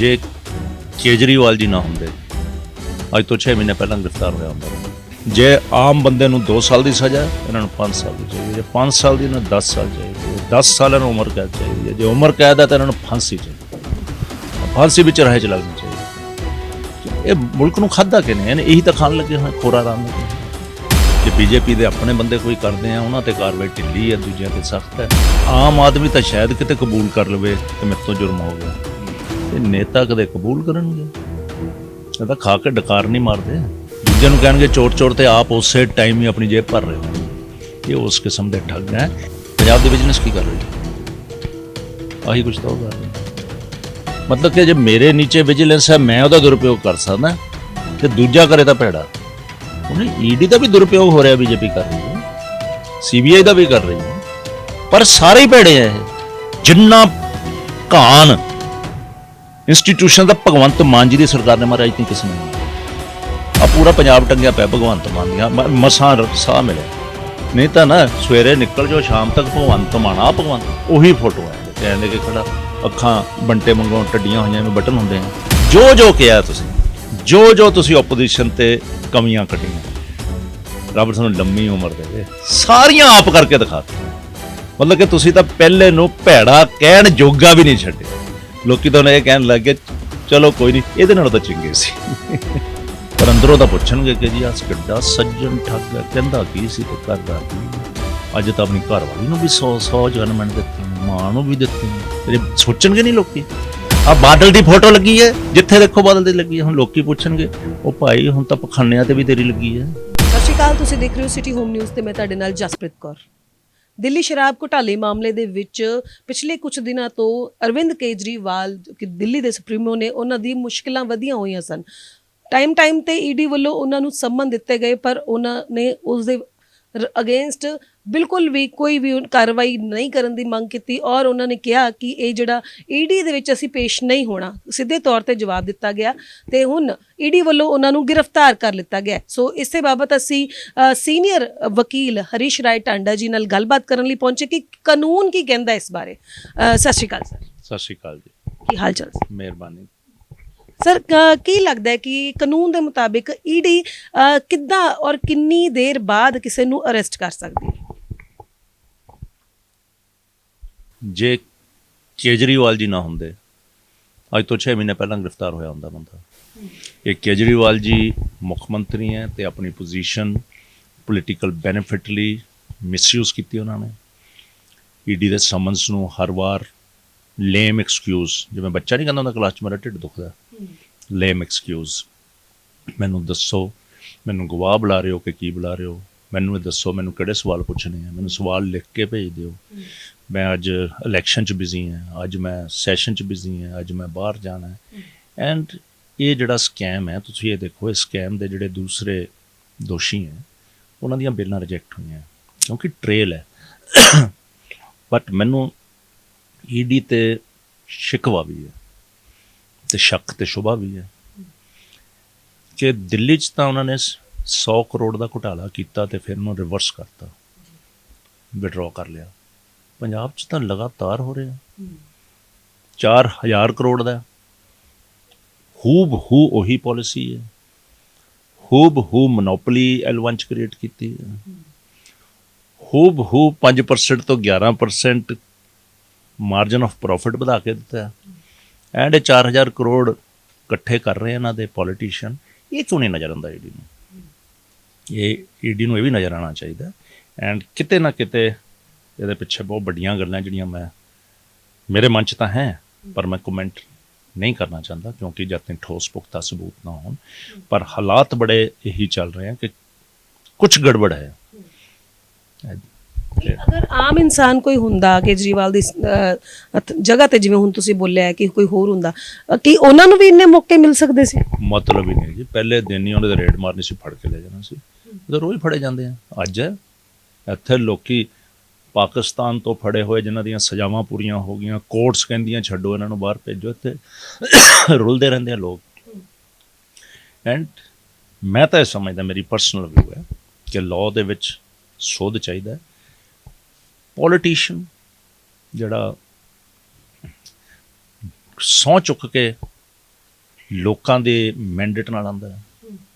ਜੇ ਕੇਜਰੀਵਾਲ ਜੀ ਨਾ ਹੁੰਦੇ, ਅੱਜ ਤੋਂ 6 ਮਹੀਨੇ ਪਹਿਲਾਂ ਗ੍ਰਿਫਤਾਰ ਹੋਇਆ ਹੁੰਦਾ। ਜੇ ਆਮ ਬੰਦੇ ਨੂੰ 2 ਸਾਲ ਦੀ ਸਜ਼ਾ ਇਹਨਾਂ ਨੂੰ 5 ਸਾਲ ਦੀ ਚਾਹੀਦੀ ਹੈ। ਜੇ 5 ਸਾਲ ਦੀ ਇਹਨਾਂ ਨੂੰ 10 ਸਾਲ ਚਾਹੀਦੀ ਹੈ। 10 ਸਾਲ ਇਹਨਾਂ ਨੂੰ ਉਮਰ ਕੈਦ ਚਾਹੀਦੀ ਹੈ। ਜੇ ਉਮਰ ਕੈਦ ਹੈ ਤਾਂ ਇਹਨਾਂ ਨੂੰ ਫਾਂਸੀ ਚਾਹੀਦੀ ਫਾਂਸੀ ਵਿੱਚ ਰਹੇ ਚ ਲੱਗਣੀ ਚਾਹੀਦੀ ਇਹ ਮੁਲਕ ਨੂੰ ਖਾਦਾ ਕਿ ਨਹੀਂ ਇਹਨੇ ਇਹੀ ਤਾਂ ਖਾਣ ਲੱਗੇ ਹੋਏ, ਖੋਰਾ ਰਾਮ ਲੱਗੇ ਹੋਏ। ਜੇ ਬੀਜੇਪੀ ਦੇ ਆਪਣੇ ਬੰਦੇ ਕੋਈ ਕਰਦੇ ਆ, ਉਹਨਾਂ ਤੇ ਕਾਰਵਾਈ ਢਿੱਲੀ ਹੈ, ਦੂਜਿਆਂ ਤੇ ਸਖਤ ਹੈ। ਆਮ ਆਦਮੀ ਤਾਂ ਸ਼ਾਇਦ ਕਿਤੇ ਕਬੂਲ ਕਰ ਲਵੇ ਕਿ ਮੇਰੇ ਤੋਂ ਜੁਰਮ ਹੋ ਗਿਆ। ਇਹ ਨੇਤਾ ਕਦੇ ਕਬੂਲ ਕਰਨਗੇ? ਇਹ ਤਾਂ ਖਾ ਕੇ ਡਕਾਰ ਨਹੀਂ ਮਾਰਦੇ। ਦੂਜਿਆਂ ਨੂੰ ਕਹਿਣਗੇ ਚੋਰ ਚੋਰ ਤੇ ਆਪ ਉਸੇ ਟਾਈਮ ਹੀ ਆਪਣੀ ਜੇਬ ਭਰ ਰਹੇ ਹੋ। ਇਹ ਉਸ ਕਿਸਮ ਦੇ ਠੱਗ ਹੈ। ਪੰਜਾਬ ਦੇ ਬਿਜ਼ਨਸ ਕੀ ਕਰ ਰਹੇ ਆਹੀ ਕੁਝ ਤਾਂ ਹੋਗਾ ਮਤਲਬ ਕਿ ਜੇ ਮੇਰੇ ਨੀਚੇ ਵਿਜੀਲੈਂਸ ਹੈ, ਮੈਂ ਉਹਦਾ ਦੁਰਉਪਯੋਗ ਕਰ ਸਕਦਾ। ਤੇ ਦੂਜਾ ਕਰੇ ਤਾਂ ਭੈੜਾ। ਉਹਨੇ ਈਡੀ ਦਾ ਵੀ ਦੁਰਉਪਯੋਗ ਹੋ ਰਿਹਾ ਬੀਜੇਪੀ ਕਰ ਰਹੀ ਹੈ। ਸੀਬੀਆਈ ਦਾ ਵੀ ਕਰ ਰਹੀ ਹੈ। ਪਰ ਸਾਰੇ ਹੀ ਭੈੜੇ ਆ ਇਹ। ਜਿੰਨਾ ਕਾਨ ਇੰਸਟੀਟਿਊਸ਼ਨ ਦਾ ਭਗਵੰਤ ਮਾਨ ਜੀ ਦੀ ਸਰਕਾਰ ਨੇ ਮਹਾਰਾਜ ਨਹੀਂ ਕਿਸੇ ਨੇ ਆ ਪੂਰਾ ਪੰਜਾਬ ਟੰਗਿਆ ਪਿਆ ਭਗਵੰਤ ਮਾਨ ਦੀਆਂ। ਮ- ਮਸਾਂ ਸਾਹ ਮਿਲਿਆ। ਨਹੀਂ ਤਾਂ ਨਾ, ਸਵੇਰੇ ਨਿਕਲ ਜਾਓ, ਸ਼ਾਮ ਤੱਕ ਭਗਵੰਤ ਮਾਨ ਆ ਭਗਵੰਤ ਉਹੀ ਫੋਟੋ ਹੈ। ਕਹਿੰਦੇ ਕਿ ਖੜਾ, ਅੱਖਾਂ ਬੰਟੇ ਵਾਂਗੋਂ ਟੱਡੀਆਂ ਹੋਈਆਂ ਜਿਵੇਂ ਬਟਨ ਹੁੰਦੇ ਆ। ਜੋ ਜੋ ਕਿਹਾ ਤੁਸੀਂ, ਜੋ ਜੋ ਤੁਸੀਂ ਆਪੋਜੀਸ਼ਨ ਤੇ ਕਮੀਆਂ ਕੱਢੀਆਂ। ਰੱਬ ਤੁਹਾਨੂੰ ਲੰਮੀ ਉਮਰ ਦੇਵੇ ਸਾਰੀਆਂ ਆਪ ਕਰਕੇ ਦਿਖਾ ਦਿੱਤੀਆਂ। ਮਤਲਬ ਕਿ ਤੁਸੀਂ ਤਾਂ ਪਹਿਲੇ ਨੂੰ ਭੈੜਾ ਕਹਿਣ ਜੋਗਾ ਵੀ ਨਹੀਂ ਛੱਡੇ। ਲੋਕੀ ਤਾਂ ਇਹ ਕਹਿਣ ਲੱਗ ਗਏ, ਚਲੋ ਕੋਈ ਨਹੀਂ, ਇਹਦੇ ਨਾਲੋਂ ਤਾਂ ਚੰਗੇ ਸੀ। ਪਰ ਅੰਦਰੋਂ ਤਾਂ ਪੁੱਛਣਗੇ ਕਿ ਜੀ ਆਸ ਕਿੱਡਾ ਸੱਜਣ ਠੱਗ ਹੈ, ਕਹਿੰਦਾ ਕੀ ਸੀ ਤੇ ਕਰਦਾ ਕੀ ਅੱਜ ਤਾਂ ਆਪਣੀ ਘਰ ਵਾਲੀ ਨੂੰ ਵੀ 100 100 ਜਨਮਨ ਦਿੱਤੀ, ਮਾਂ ਨੂੰ ਵੀ ਦਿੱਤੀ, ਤੇ ਸੋਚਣਗੇ ਨਹੀਂ ਲੋਕੀ? ਆ ਬਾਦਲ ਦੀ ਫੋਟੋ ਲੱਗੀ ਹੈ, ਜਿੱਥੇ ਦੇਖੋ ਬਾਦਲ ਦੀ ਲੱਗੀ ਹੈ, ਹੁਣ ਲੋਕੀ ਪੁੱਛਣਗੇ, ਉਹ ਭਾਈ, ਹੁਣ ਤਾਂ ਪਖਾਨਿਆਂ ਤੇ ਵੀ ਤੇਰੀ ਲੱਗੀ ਹੈ। ਸਤਿ ਸ਼੍ਰੀ ਅਕਾਲ, ਤੁਸੀਂ ਦੇਖ ਰਹੇ ਹੋ ਸਿਟੀ ਹੋਮ ਨਿਊਜ਼ ਤੇ ਮੈਂ ਤੁਹਾਡੇ ਨਾਲ ਜਸਪ੍ਰੀਤ ਕੌਰ। ਦਿੱਲੀ ਸ਼ਰਾਬ ਘੁਟਾਲੇ ਮਾਮਲੇ ਦੇ ਵਿੱਚ ਪਿਛਲੇ ਕੁਝ ਦਿਨਾਂ ਤੋਂ ਅਰਵਿੰਦ ਕੇਜਰੀਵਾਲ ਕਿ ਦਿੱਲੀ ਦੇ ਸੁਪਰੀਮੋ ਨੇ ਉਹਨਾਂ ਦੀ ਮੁਸ਼ਕਲਾਂ ਵਧੀਆਂ ਹੋਈਆਂ ਸਨ। ਟਾਈਮ ਟਾਈਮ ਤੇ ਈਡੀ ਵੱਲੋਂ ਉਹਨਾਂ ਨੂੰ ਸੰਮਨ ਦਿੱਤੇ ਗਏ, ਪਰ ਉਹਨਾਂ ਨੇ ਉਸ ਦੇ ਅਗੇਂਸਟ ਬਿਲਕੁਲ ਵੀ ਕੋਈ ਵੀ ਕਾਰਵਾਈ ਨਹੀਂ ਕਰਨ ਦੀ ਮੰਗ ਕੀਤੀ ਔਰ ਉਹਨਾਂ ਨੇ ਕਿਹਾ ਕਿ ਇਹ ਜਿਹੜਾ ਈਡੀ ਦੇ ਵਿੱਚ ਅਸੀਂ ਪੇਸ਼ ਨਹੀਂ ਹੋਣਾ ਸਿੱਧੇ ਤੌਰ ਤੇ ਜਵਾਬ ਦਿੱਤਾ ਗਿਆ ਤੇ ਹੁਣ ਈਡੀ ਵੱਲੋਂ ਉਹਨਾਂ ਨੂੰ ਗ੍ਰਿਫਤਾਰ ਕਰ ਲਿੱਤਾ ਗਿਆ ਹੈ। ਸੋ ਇਸੇ ਬਾਬਤ ਅਸੀਂ ਸੀਨੀਅਰ ਵਕੀਲ ਹਰੀਸ਼ ਰਾਏ ਟਾਂਡਾ ਜੀ ਨਾਲ ਗੱਲਬਾਤ ਕਰਨ ਲਈ ਪਹੁੰਚੇ ਕਿ ਕਾਨੂੰਨ ਕੀ ਕਹਿੰਦਾ ਇਸ ਬਾਰੇ। ਅ, ਸਤਿ ਸ਼੍ਰੀ ਅਕਾਲ ਸਰ। ਸਤਿ ਸ਼੍ਰੀ ਅਕਾਲ ਜੀ। ਕੀ ਹਾਲ ਚਾਲ ਸਰ? ਮਿਹਰਬਾਨੀ। ਸਰ ਕੀ ਲੱਗਦਾ ਹੈ ਕਿ ਕਾਨੂੰਨ ਦੇ ਮੁਤਾਬਿਕ ਈਡੀ ਕਿੱਦਾਂ ਔਰ ਕਿੰਨੀ ਦੇਰ ਬਾਅਦ ਕਿਸੇ ਨੂੰ ਅਰੈਸਟ ਕਰ ਸਕਦੀ ਹੈ? ਜੇ ਕੇਜਰੀਵਾਲ ਜੀ ਨਾ ਹੁੰਦੇ, ਅੱਜ ਤੋਂ 6 ਮਹੀਨੇ ਪਹਿਲਾਂ ਗ੍ਰਿਫਤਾਰ ਹੋਇਆ ਹੁੰਦਾ ਬੰਦਾ। ਇਹ ਕੇਜਰੀਵਾਲ ਜੀ ਮੁੱਖ ਮੰਤਰੀ ਹੈ ਤੇ ਆਪਣੀ ਪੋਜੀਸ਼ਨ ਪੋਲੀਟੀਕਲ ਬੈਨੀਫਿਟ ਲਈ ਮਿਸਯੂਜ਼ ਕੀਤੀ ਉਹਨਾਂ ਨੇ। ਈਡੀ ਦੇ ਸਮਨਸ ਨੂੰ ਹਰ ਵਾਰ ਲੇਮ ਐਕਸਕਿਊਜ਼ ਜਿਵੇਂ ਬੱਚਾ ਨਹੀਂ ਕਹਿੰਦਾ ਹੁੰਦਾ ਕਲਾਸ 'ਚ, ਮੇਰਾ ਢਿੱਡ ਦੁਖਦਾ। ਲੇਮ ਐਕਸਕਿਊਜ਼ ਮੈਨੂੰ ਦੱਸੋ, ਮੈਨੂੰ ਗਵਾਹ ਬੁਲਾ ਰਹੇ ਹੋ ਕਿ ਕੀ ਬੁਲਾ ਰਹੇ ਹੋ? ਮੈਨੂੰ ਇਹ ਦੱਸੋ, ਮੈਨੂੰ ਕਿਹੜੇ ਸਵਾਲ ਪੁੱਛਣੇ ਆ? ਮੈਨੂੰ ਸਵਾਲ ਲਿਖ ਕੇ ਭੇਜ ਦਿਓ। ਮੈਂ ਅੱਜ ਇਲੈਕਸ਼ਨ 'ਚ ਬਿਜ਼ੀ ਹਾਂ, ਅੱਜ ਮੈਂ ਸੈਸ਼ਨ 'ਚ ਬਿਜ਼ੀ ਹਾਂ, ਅੱਜ ਮੈਂ ਬਾਹਰ ਜਾਣਾ ਹੈ। ਐਂਡ ਇਹ ਜਿਹੜਾ ਸਕੈਮ ਹੈ, ਤੁਸੀਂ ਇਹ ਦੇਖੋ, ਇਸ ਸਕੈਮ ਦੇ ਜਿਹੜੇ ਦੂਸਰੇ ਦੋਸ਼ੀ ਹੈ, ਉਹਨਾਂ ਦੀਆਂ ਬਿਲਾਂ ਰਿਜੈਕਟ ਹੋਈਆਂ, ਕਿਉਂਕਿ ਟ੍ਰੇਲ ਹੈ। ਬਟ ਮੈਨੂੰ ਈਡੀ ਤੇ ਸ਼ਿਕਵਾ ਵੀ ਹੈ, ਤੇ ਸ਼ੱਕ ਤੇ ਸ਼ੁਭਾ ਵੀ ਹੈ। ਕਿ ਦਿੱਲੀ 'ਚ ਤਾਂ ਉਹਨਾਂ ਨੇ 100 ਕਰੋੜ ਦਾ ਘੁਟਾਲਾ ਕੀਤਾ ਤੇ ਫਿਰ ਉਹਨੂੰ ਰਿਵਰਸ ਕਰਤਾ ਵਿਡਰਾ ਕਰ ਲਿਆ। ਪੰਜਾਬ 'ਚ ਤਾਂ ਲਗਾਤਾਰ ਹੋ ਰਿਹਾ। 4000 ਕਰੋੜ ਦਾ। ਹੂਬ ਹੂ ਉਹੀ ਪਾਲਿਸੀ ਹੈ। ਹੂਬ ਹੂ ਮੋਨੋਪੋਲੀ ਐਲਵੰਚ ਕ੍ਰੀਏਟ ਕੀਤੀ ਹੈ। ਹੂਬ ਹੂ 5% ਤੋਂ 11% ਮਾਰਜਨ ਆਫ ਪ੍ਰੋਫਿਟ ਵਧਾ ਕੇ ਦਿੱਤਾ ਐਂਡ ਇਹ 4000 ਕਰੋੜ ਇਕੱਠੇ ਕਰ ਰਹੇ ਇਹਨਾਂ ਦੇ ਪੋਲੀਟੀਸ਼ੀਅਨ ਇਹ ਕਿਉਂ ਨਹੀਂ ਨਜ਼ਰ ਆਉਂਦਾ ਈਡੀ ਨੂੰ? ਇਹ ਈਡੀ ਨੂੰ ਇਹ ਵੀ ਨਜ਼ਰ ਆਉਣਾ ਚਾਹੀਦਾ ਐਂਡ ਕਿਤੇ ਨਾ ਕਿਤੇ ਇਹਦੇ ਪਿੱਛੇ ਬਹੁਤ ਵੱਡੀਆਂ ਗੱਲਾਂ ਜਿਹੜੀਆਂ ਮੈਂ ਮੇਰੇ ਮਨ 'ਚ ਤਾਂ ਹੈ ਪਰ ਮੈਂ ਕਮੈਂਟ ਨਹੀਂ ਕਰਨਾ ਚਾਹੁੰਦਾ ਕਿਉਂਕਿ ਜਦ ਤੱਕ ਠੋਸ ਪੁਖਤਾ ਸਬੂਤ ਨਾ ਹੋਣ। ਪਰ ਹਾਲਾਤ ਬੜੇ ਇਹੀ ਚੱਲ ਰਹੇ ਹਨ ਕਿ ਕੁਝ ਗੜਬੜ ਹੈ। ਅਗਰ ਆਮ ਇਨਸਾਨ ਕੋਈ ਹੁੰਦਾ ਕੇਜਰੀਵਾਲ ਦੀ ਜਗ੍ਹਾ ਤੇ ਜਿਵੇਂ ਹੁਣ ਤੁਸੀਂ ਬੋਲਿਆ ਕਿ ਕੋਈ ਹੋਰ ਹੁੰਦਾ ਕੀ ਉਹਨਾਂ ਨੂੰ ਵੀ ਇੰਨੇ ਮੌਕੇ ਮਿਲ ਸਕਦੇ ਸੀ? ਮਤਲਬ ਹੀ ਨਹੀਂ ਜੀ। ਪਹਿਲੇ ਦਿਨ ਹੀ ਉਹਨੇ ਦੇ ਰੇਡ ਮਾਰਨੀ ਸੀ ਫੜ ਕੇ ਲੈ ਜਾਣਾ ਸੀ। ਉਹ ਰੋਜ਼ ਫੜੇ ਜਾਂਦੇ ਆ। ਅੱਜ ਇੱਥੇ ਲੋਕੀ ਪਾਕਿਸਤਾਨ ਤੋਂ ਫੜੇ ਹੋਏ ਜਿਨ੍ਹਾਂ ਦੀਆਂ ਸਜ਼ਾਵਾਂ ਪੂਰੀਆਂ ਹੋ ਗਈਆਂ ਕੋਰਟਸ ਕਹਿੰਦੀਆਂ ਛੱਡੋ ਇਹਨਾਂ ਨੂੰ ਬਾਹਰ ਭੇਜੋ, ਇੱਥੇ ਰੁਲਦੇ ਰਹਿੰਦੇ ਆ ਲੋਕ। ਐਂਡ ਮੈਂ ਤਾਂ ਇਹ ਸਮਝਦਾ, ਮੇਰੀ ਪਰਸਨਲ ਵਿਊ ਹੈ ਕਿ ਲਾਅ ਦੇ ਵਿੱਚ ਸੋਧ ਚਾਹੀਦਾ ਹੈ। ਪੋਲੀਟੀਸ਼ੀਅਨ ਜਿਹੜਾ ਸਹੁੰ ਚੁੱਕ ਕੇ ਲੋਕਾਂ ਦੇ ਮੈਂਡੇਟ ਨਾਲ ਆਉਂਦਾ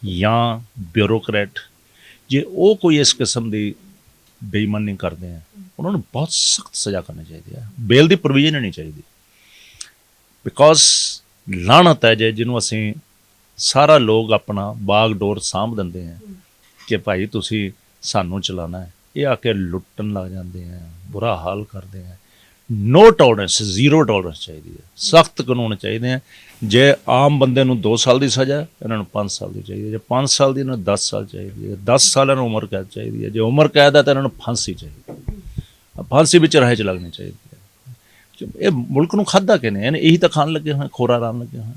ਜਾਂ ਬਿਊਰੋਕਰੇਟ ਜੇ ਉਹ ਕੋਈ ਇਸ ਕਿਸਮ ਦੀ ਬੇਈਮਾਨੀ ਕਰਦੇ ਆ ਉਹਨਾਂ ਨੂੰ ਬਹੁਤ ਸਖਤ ਸਜ਼ਾ ਕਰਨੀ ਚਾਹੀਦੀ ਹੈ। ਬੇਲ ਦੀ ਪ੍ਰੋਵੀਜ਼ਨ ਨਹੀਂ ਚਾਹੀਦੀ। ਬਿਕੋਜ਼ ਲਾਹਨਤ ਹੈ ਜੇ ਜਿਹਨੂੰ ਅਸੀਂ ਸਾਰਾ ਲੋਕ ਆਪਣਾ ਬਾਗ ਡੋਰ ਸਾਂਭ ਦਿੰਦੇ ਆ ਕਿ ਭਾਈ ਤੁਸੀਂ ਸਾਨੂੰ ਚਲਾਣਾ ਹੈ। ਇਹ ਆ ਕੇ ਲੁੱਟਣ ਲੱਗ ਜਾਂਦੇ ਆ, ਬੁਰਾ ਹਾਲ ਕਰਦੇ ਆ। ਨੋ ਟੋਲਰੈਂਸ ਜ਼ੀਰੋ ਟੋਲਰੈਂਸ ਚਾਹੀਦੀ ਹੈ। ਸਖਤ ਕਾਨੂੰਨ ਚਾਹੀਦੇ ਆ। ਜੇ ਆਮ ਬੰਦੇ ਨੂੰ 2 ਸਾਲ ਦੀ ਸਜ਼ਾ ਇਹਨਾਂ ਨੂੰ 5 ਸਾਲ ਦੀ ਚਾਹੀਦੀ ਹੈ। ਜੇ 5 ਸਾਲ ਦੀ, ਇਹਨਾਂ ਨੂੰ 10 ਸਾਲ ਚਾਹੀਦੀ ਹੈ। 10 ਸਾਲਾਂ ਨੂੰ ਉਮਰ ਕੈਦ ਚਾਹੀਦੀ ਹੈ। ਜੇ ਉਮਰ ਕੈਦ ਹੈ ਤਾਂ ਇਹਨਾਂ ਨੂੰ ਫਾਂਸੀ ਚਾਹੀਦੀ ਹੈ। ਫਾਂਸੀ ਵਿੱਚ ਰਹੇ ਚ ਲੱਗਣੀ ਚਾਹੀਦੀ ਹੈ। ਇਹ ਮੁਲਕ ਨੂੰ ਖਾਦਾ ਕਿਨੇ ਇਹਨੇ ਇਹੀ ਤਾਂ ਖਾਣ ਲੱਗੇ ਹੋਏ ਖੋਰਾ ਰਾਮ ਲੱਗੇ ਹੋਏ।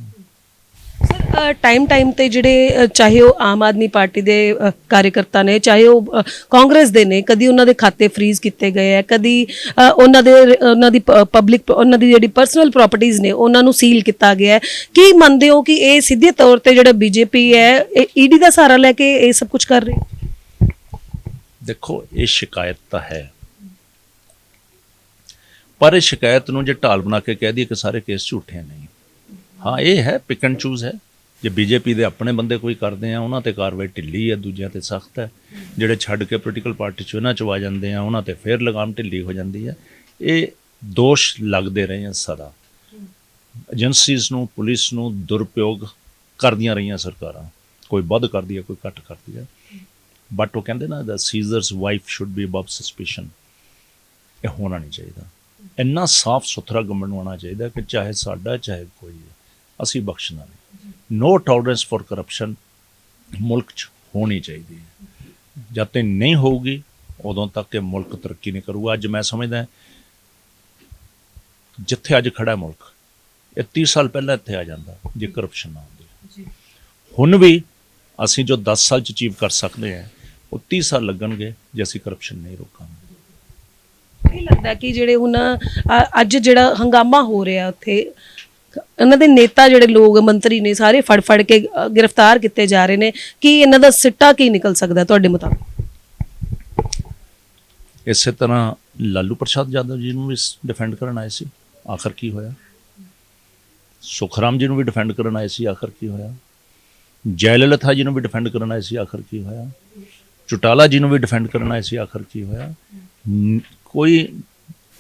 ਟਾਈਮ ਟਾਈਮ ਤੇ ਜਿਹੜੇ ਚਾਹੇ ਉਹ ਆਮ ਆਦਮੀ ਪਾਰਟੀ ਦੇ ਕਾਰਜਕਰਤਾ ਨੇ ਚਾਹੇ ਉਹ ਕਾਂਗਰਸ ਦੇ ਨੇ ਕਦੀ ਉਹਨਾਂ ਦੇ ਖਾਤੇ ਫ੍ਰੀਜ਼ ਕੀਤੇ ਗਏ ਆ ਕਦੀ ਉਹਨਾਂ ਦੇ ਉਹਨਾਂ ਦੀ ਪਬਲਿਕ ਉਹਨਾਂ ਦੀ ਜਿਹੜੀ ਪਰਸਨਲ ਪ੍ਰਾਪਰਟੀਆਂ ਨੇ ਉਹਨਾਂ ਨੂੰ ਸੀਲ ਕੀਤਾ ਗਿਆ ਹੈ। ਕੀ ਮੰਨਦੇ ਹੋ ਕਿ ਇਹ ਸਿੱਧੇ ਤੌਰ ਤੇ ਜਿਹੜਾ ਬੀਜੇਪੀ ਹੈ ਇਹ ਈਡੀ ਦਾ ਸਹਾਰਾ ਲੈ ਕੇ ਇਹ ਸਭ ਕੁਝ ਕਰ ਰਹੀ ਹੈ? ਦੇਖੋ ਇਹ ਸ਼ਿਕਾਇਤ ਤਾਂ ਹੈ। ਪਰ ਇਹ ਸ਼ਿਕਾਇਤ ਨੂੰ ਜੇ ਢਾਲ ਬਣਾ ਕੇ ਕਹਿ ਦਈਏ ਕਿ ਸਾਰੇ ਕੇਸ ਝੂਠੇ ਨਹੀਂ ਹਾਂ, ਇਹ ਹੈ ਪਿਕ ਐਂਡ ਚੂਜ਼ ਹੈ। ਜੇ ਬੀਜੇਪੀ ਦੇ ਆਪਣੇ ਬੰਦੇ ਕੋਈ ਕਰਦੇ ਆ, ਉਹਨਾਂ ਤੇ ਕਾਰਵਾਈ ਢਿੱਲੀ ਹੈ, ਦੂਜਿਆਂ ਤੇ ਸਖਤ ਹੈ। ਜਿਹੜੇ ਛੱਡ ਕੇ ਪੋਲੀਟੀਕਲ ਪਾਰਟੀ ਚ ਉਹਨਾਂ ਚ ਆ ਜਾਂਦੇ ਆ, ਉਹਨਾਂ ਤੇ ਫੇਰ ਲਗਾਮ ਢਿੱਲੀ ਹੋ ਜਾਂਦੀ ਹੈ। ਇਹ ਦੋਸ਼ ਲੱਗਦੇ ਰਹੇ ਆ ਸਦਾ। ਏਜੰਸੀਜ਼ ਨੂੰ, ਪੁਲਿਸ ਨੂੰ ਦੁਰਪਯੋਗ ਕਰਦੀਆਂ ਰਹੀਆਂ ਸਰਕਾਰਾਂ। ਕੋਈ ਵੱਧ ਕਰਦੀ ਹੈ, ਕੋਈ ਘੱਟ ਕਰਦੀ ਹੈ। ਬਟ ਉਹ ਕਹਿੰਦੇ ਨਾ the Caesar's wife should be above suspicion ਇਹ ਹੋਣਾ ਨਹੀਂ ਚਾਹੀਦਾ। ਇੰਨਾ ਸਾਫ਼ ਸੁਥਰਾ ਗਵਰਨਮੈਂਟ ਹੋਣਾ ਚਾਹੀਦਾ ਕਿ ਚਾਹੇ ਸਾਡਾ ਚਾਹੇ ਕੋਈ ਹੈ, ਅਸੀਂ ਬਖਸ਼ਣਾ ਨਹੀਂ। ਨੋ ਟੋਲਰੈਂਸ ਫॉर ਕਰਪਸ਼ਨ ਮੁਲਕ 'ਚ ਹੋਣੀ ਚਾਹੀਦੀ ਹੈ। ਜਦ ਤੱਕ ਨਹੀਂ ਹੋਊਗੀ ਉਦੋਂ ਤੱਕ ਇਹ ਮੁਲਕ ਤਰੱਕੀ ਨਹੀਂ ਕਰੂਗਾ। ਅੱਜ ਮੈਂ ਸਮਝਦਾ ਜਿੱਥੇ ਅੱਜ ਖੜਾ ਮੁਲਕ ਇਹ 30 ਸਾਲ ਪਹਿਲਾਂ ਇੱਥੇ ਆ ਜਾਂਦਾ ਜੇ ਕਰਪਸ਼ਨ ਨਾ ਹੁੰਦੀ। ਹੁਣ ਵੀ ਅਸੀਂ ਜੋ 10 ਸਾਲ ਚ ਅਚੀਵ ਕਰ ਸਕਦੇ ਹਾਂ ਉਹ 30 ਸਾਲ ਲੱਗਣਗੇ ਜੇ ਅਸੀਂ ਕਰਪਸ਼ਨ ਨਹੀਂ ਰੋਕਾਂਗੇ। ਕੀ ਲੱਗਦਾ ਕਿ ਜਿਹੜੇ ਹੁਣ ਅ, ਅੱਜ ਜਿਹੜਾ ਹੰਗਾਮਾ ਹੋ ਰਿਹਾ ਉੱਥੇ ਇਹਨਾਂ ਦੇ ਨੇਤਾ ਜਿਹੜੇ ਲੋਕ ਮੰਤਰੀ ਨੇ ਸਾਰੇ ਫੜ ਫੜ ਕੇ ਅ, ਗ੍ਰਿਫਤਾਰ ਕੀਤੇ ਜਾ ਰਹੇ ਨੇ। ਕੀ ਇਹਨਾਂ ਦਾ ਸਿੱਟਾ ਕੀ ਨਿਕਲ ਸਕਦਾ ਤੁਹਾਡੇ ਮੁਤਾਬਕ? ਇਸੇ ਤਰ੍ਹਾਂ ਲਾਲੂ ਪ੍ਰਸਾਦ ਯਾਦਵ ਜੀ ਨੂੰ ਵੀ ਡਿਫੈਂਡ ਕਰਨ ਆਏ ਸੀ। ਆਖਰ ਕੀ ਹੋਇਆ? ਸੁਖਰਾਮ ਜੀ ਨੂੰ ਵੀ ਡਿਫੈਂਡ ਕਰਨ ਆਏ ਸੀ। ਆਖਰ ਕੀ ਹੋਇਆ? ਜੈਲਲਥਾ ਜੀ ਨੂੰ ਵੀ ਡਿਫੈਂਡ ਕਰਨ ਆਏ ਸੀ। ਆਖਰ ਕੀ ਹੋਇਆ? ਚੁਟਾਲਾ ਜੀ ਨੂੰ ਵੀ ਡਿਫੈਂਡ ਕਰਨ ਆਏ ਸੀ। ਆਖਰ ਕੀ ਹੋਇਆ? ਨ- ਕੋਈ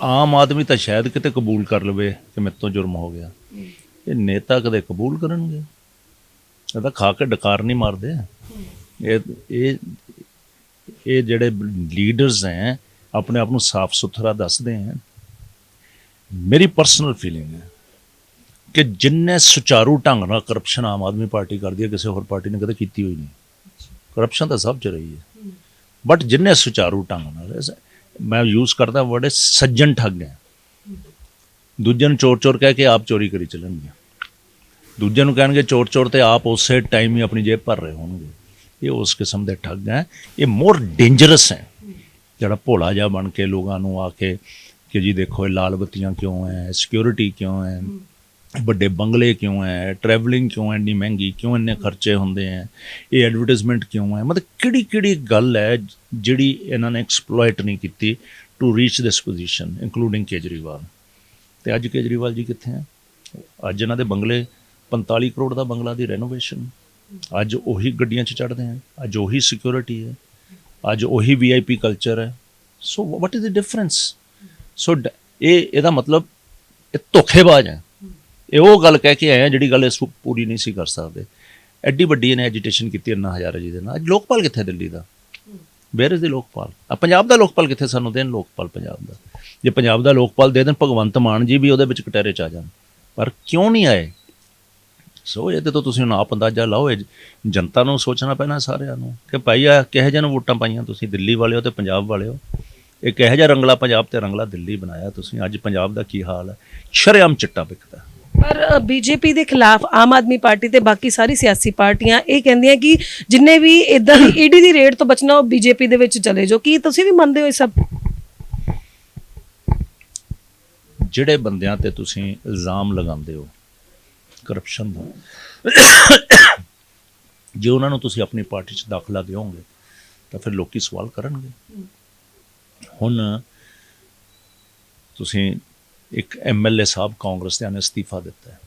ਆਮ ਆਦਮੀ ਤਾਂ ਸ਼ਾਇਦ ਕਿਤੇ ਕਬੂਲ ਕਰ ਲਵੇ ਕਿ ਮੇਰੇ ਤੋਂ ਜੁਰਮ ਹੋ ਗਿਆ। ਇਹ ਨੇਤਾ ਕਦੇ ਕਬੂਲ ਕਰਨਗੇ? ਇਹ ਤਾਂ ਖਾ ਕੇ ਡਕਾਰ ਨਹੀਂ ਮਾਰਦੇ। ਇਹ ਇਹ ਇਹ ਜਿਹੜੇ ਲੀਡਰਸ ਹੈ ਆਪਣੇ ਆਪ ਨੂੰ ਸਾਫ਼ ਸੁਥਰਾ ਦੱਸਦੇ ਹੈ। ਮੇਰੀ ਪਰਸਨਲ ਫੀਲਿੰਗ ਹੈ ਕਿ ਜਿੰਨੇ ਸੁਚਾਰੂ ਢੰਗ ਨਾਲ ਕਰਪਸ਼ਨ ਆਮ ਆਦਮੀ ਪਾਰਟੀ ਕਰਦੀ ਹੈ ਕਿਸੇ ਹੋਰ ਪਾਰਟੀ ਨੇ ਕਦੇ ਕੀਤੀ ਹੋਈ ਨਹੀਂ। ਕਰਪਸ਼ਨ ਤਾਂ ਸਭ ਚ ਰਹੀ ਹੈ। ਬਟ ਜਿੰਨੇ ਸੁਚਾਰੂ ਢੰਗ ਨਾਲ ਮੈਂ ਯੂਜ਼ ਕਰਦਾ ਵਰਡ ਸੱਜਣ ਠੱਗ ਹੈ। ਦੂਜੇ ਨੂੰ ਚੋਰ ਚੋਰ ਕਹਿ ਕੇ ਆਪ ਚੋਰੀ ਕਰੀ ਚੱਲਣਗੇ ਦੂਜੇ ਨੂੰ ਕਹਿਣਗੇ ਚੋਰ ਚੋਰ ਤੇ ਆਪ ਉਸੇ ਟਾਈਮ ਹੀ ਆਪਣੀ ਜੇਬ ਭਰ ਰਹੇ ਹੋਣਗੇ। ਇਹ ਉਸ ਕਿਸਮ ਦੇ ਠੱਗ ਹੈ। ਇਹ ਮੋਰ ਡੇਂਜਰਸ ਹੈ। ਜਿਹੜਾ ਭੋਲਾ ਜਿਹਾ ਬਣ ਕੇ ਲੋਕਾਂ ਨੂੰ ਆ ਕੇ ਕਿ ਜੀ ਦੇਖੋ ਇਹ ਲਾਲ ਬੱਤੀਆਂ ਕਿਉਂ ਹੈ ਸਿਕਿਉਰਿਟੀ ਕਿਉਂ ਹੈ? ਵੱਡੇ ਬੰਗਲੇ ਕਿਉਂ ਹੈ? ਟਰੈਵਲਿੰਗ ਕਿਉਂ ਹੈ ਇੰਨੀ ਮਹਿੰਗੀ? ਕਿਉਂ ਇੰਨੇ ਖਰਚੇ ਹੁੰਦੇ ਹੈ? ਇਹ ਐਡਵਰਟਾਈਜ਼ਮੈਂਟ ਕਿਉਂ ਹੈ? ਮਤਲਬ ਕਿਹੜੀ ਕਿਹੜੀ ਗੱਲ ਹੈ ਜਿਹੜੀ ਇਹਨਾਂ ਨੇ ਐਕਸਪਲੋਇਟ ਨਹੀਂ ਕੀਤੀ to reach this position including Kejriwal? ਤੇ ਅੱਜ ਕੇਜਰੀਵਾਲ ਜੀ ਕਿੱਥੇ ਹੈ? ਅੱਜ ਇਹਨਾਂ ਦੇ ਬੰਗਲੇ 45 ਕਰੋੜ ਦਾ ਬੰਗਲਾ ਦੀ ਰੈਨੋਵੇਸ਼ਨ ਅੱਜ ਉਹੀ ਗੱਡੀਆਂ 'ਚ ਚੜ੍ਹਦੇ ਆ ਅੱਜ ਉਹੀ ਸਿਕਿਉਰਿਟੀ ਹੈ। ਅੱਜ ਉਹੀ ਵੀਆਈਪੀ ਕਲਚਰ ਹੈ। So what is the difference so ਇਹ, ਇਹਦਾ ਮਤਲਬ ਇਹ ਧੋਖੇਬਾਜ਼ ਹੈ। ਇਹ ਉਹ ਗੱਲ ਕਹਿ ਕੇ ਆਏ ਆ ਜਿਹੜੀ ਗੱਲ ਇਸ ਪੂਰੀ ਨਹੀਂ ਸੀ ਕਰ ਸਕਦੇ। ਐਡੀ ਵੱਡੀ ਇਹਨੇ ਐਜੀਟੇਸ਼ਨ ਕੀਤੀ ਅੰਨਾ ਹਜ਼ਾਰਾ ਜੀ ਦੇ ਨਾਲ। ਅੱਜ ਲੋਕਪਾਲ ਕਿੱਥੇ ਦਿੱਲੀ ਦਾ? Where is the Lokpal? ਆ ਪੰਜਾਬ ਦਾ ਲੋਕਪਾਲ ਕਿੱਥੇ ਸਾਨੂੰ ਦੇਣ? ਲੋਕਪਾਲ ਪੰਜਾਬ ਦਾ। ਜੇ ਪੰਜਾਬ ਦਾ ਲੋਕਪਾਲ ਦੇ ਦੇਣ, ਭਗਵੰਤ ਮਾਨ ਜੀ ਵੀ ਉਹਦੇ ਵਿੱਚ ਕਟਹਿਰੇ ਚ ਆ ਜਾਣ। ਪਰ ਕਿਉਂ ਨਹੀਂ ਆਏ? ਸੋ ਇਹਦੇ ਤੋਂ ਤੁਸੀਂ ਹੁਣ ਆਪ ਅੰਦਾਜ਼ਾ ਲਾਓ, ਇਹ ਜਨਤਾ ਨੂੰ ਸੋਚਣਾ ਪੈਣਾ ਸਾਰਿਆਂ ਨੂੰ ਕਿ ਭਾਈ ਆ ਕਿਹੋ ਜਿਹੇ ਨੂੰ ਵੋਟਾਂ ਪਾਈਆਂ ਤੁਸੀਂ, ਦਿੱਲੀ ਵਾਲੇ ਹੋ ਤੇ ਪੰਜਾਬ ਵਾਲੇ ਹੋ ਇਹ ਕਿਹੋ ਜਿਹਾ ਰੰਗਲਾ ਪੰਜਾਬ ਤੇ ਰੰਗਲਾ ਦਿੱਲੀ ਬਣਾਇਆ ਤੁਸੀਂ? ਅੱਜ ਪੰਜਾਬ ਦਾ ਕੀ ਹਾਲ ਹੈ? ਸ਼ਰੇਆਮ ਚਿੱਟਾ ਵਿਕਦਾ। ਪਰ ਬੀਜੇਪੀ ਦੇ ਖਿਲਾਫ ਆਮ ਆਦਮੀ ਪਾਰਟੀ ਤੇ ਬਾਕੀ ਸਾਰੀ ਸਿਆਸੀ ਪਾਰਟੀਆਂ ਇਹ ਕਹਿੰਦੀਆਂ ਕਿ ਜਿੰਨੇ ਵੀ ਇਦਾਂ ਦੀ ਈਡੀ ਦੀ ਰੇਡ ਤੋਂ ਬਚਣਾ ਉਹ ਬੀਜੇਪੀ ਦੇ ਵਿੱਚ ਚਲੇ ਜਾਓ। ਕੀ ਤੁਸੀਂ ਵੀ ਮੰਨਦੇ ਹੋ ਇਹ ਸਭ? ਜਿਹੜੇ ਬੰਦਿਆਂ ਤੇ ਤੁਸੀਂ ਇਲਜ਼ਾਮ ਲਗਾਉਂਦੇ ਹੋ ਕਰਪਸ਼ਨ ਦਾ, ਜੇ ਉਹਨਾਂ ਨੂੰ ਤੁਸੀਂ ਆਪਣੀ ਪਾਰਟੀ 'ਚ ਦਾਖਲਾ ਦਿਓਗੇ, ਤਾਂ ਫਿਰ ਲੋਕੀ ਸਵਾਲ ਕਰਨਗੇ। ਹੁਣ ਤੁਸੀਂ ਇੱਕ ਐਮਐਲਏ ਸਾਹਿਬ ਕਾਂਗਰਸ ਦੇ ਨੇ ਅਸਤੀਫਾ ਦਿੱਤਾ ਹੈ।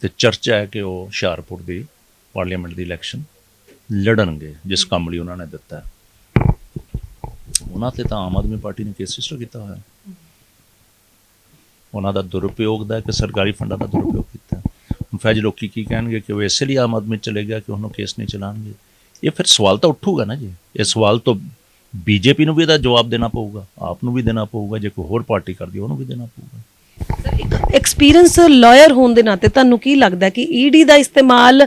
ਤੇ ਚਰਚਾ ਹੈ ਕਿ ਉਹ ਹੁਸ਼ਿਆਰਪੁਰ ਦੀ ਪਾਰਲੀਮੈਂਟ ਦੀ ਇਲੈਕਸ਼ਨ ਲੜਨਗੇ, ਜਿਸ ਕੰਮ ਲਈ ਉਹਨਾਂ ਨੇ ਦਿੱਤਾ ਹੈ। ਉਹਨਾਂ ਤੇ ਤਾਂ ਆਮ ਆਦਮੀ ਪਾਰਟੀ ਨੇ ਕੇਸ ਰਜਿਸਟਰ ਕੀਤਾ ਹੋਇਆ ਉਹਨਾਂ ਦਾ ਦੁਰਉਪਯੋਗ ਦਾ ਕਿ ਸਰਕਾਰੀ ਫੰਡਾਂ ਦਾ ਦੁਰਉਪਯੋਗ ਕੀਤਾ ਹੁਣ ਫੈਜ ਲੋਕੀ ਕੀ ਕਹਿਣਗੇ ਕਿ ਉਹ ਇਸੇ ਲਈ ਆਮ ਆਦਮੀ ਚਲੇ ਗਿਆ ਕਿ ਉਹਨੂੰ ਕੇਸ ਨਹੀਂ ਚਲਾਣਗੇ ਇਹ ਫਿਰ ਸਵਾਲ ਤਾਂ ਉੱਠੂਗਾ ਨਾ ਜੀ। ਇਹ ਸਵਾਲ ਤੋਂ ਬੀਜੇਪੀ ਨੂੰ ਵੀ ਇਹਦਾ ਜਵਾਬ ਦੇਣਾ ਪਊਗਾ ਆਪ ਨੂੰ ਵੀ ਦੇਣਾ ਪਊਗਾ ਜੇ ਕੋਈ ਹੋਰ ਪਾਰਟੀ ਕਰਦੀ ਉਹਨੂੰ ਵੀ ਦੇਣਾ ਪਊਗਾ। ਐਕਸਪੀਰੀਅੰਸ ਲਾਇਰ ਹੋਣ ਦੇ ਨਾਤੇ ਤੁਹਾਨੂੰ ਕੀ ਲੱਗਦਾ ਕਿ ਈਡੀ ਦਾ ਇਸਤੇਮਾਲ